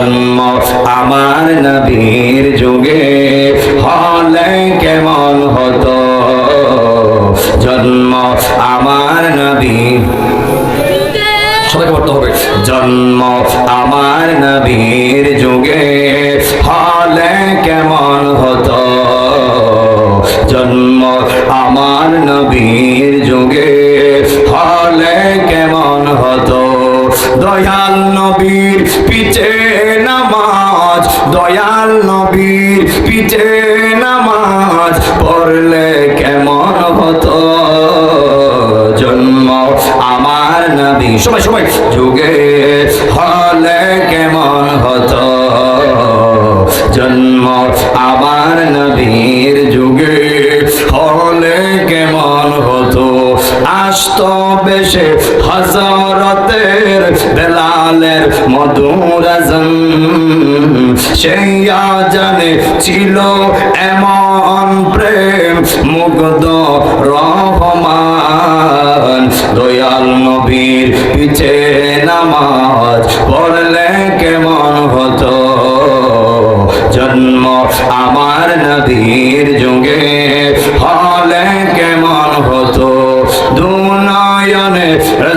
আমার নবীর যুগে হলে কেমন হতো? জন্ম আমার নবী সবাইকে পড়তে হবে জন্ম আমার নবীর যুগে দয়াল নবীর পিছে নামাজ, দয়াল নবীর পিছে নামাজ পড়লে কেমন হতো? জন্ম আমার নবী। সময় সময়। যুগে হলে কেমন হতো? জন্ম আমার আসত বেশে হজরতের বেলালের মধুর সেই জানে ছিল এমন প্রেম মুগ্ধ রহমান। দয়াল নবীর পিছে নামাজ পড়লে কেমন হতো? জন্ম আমার নবীর যুগে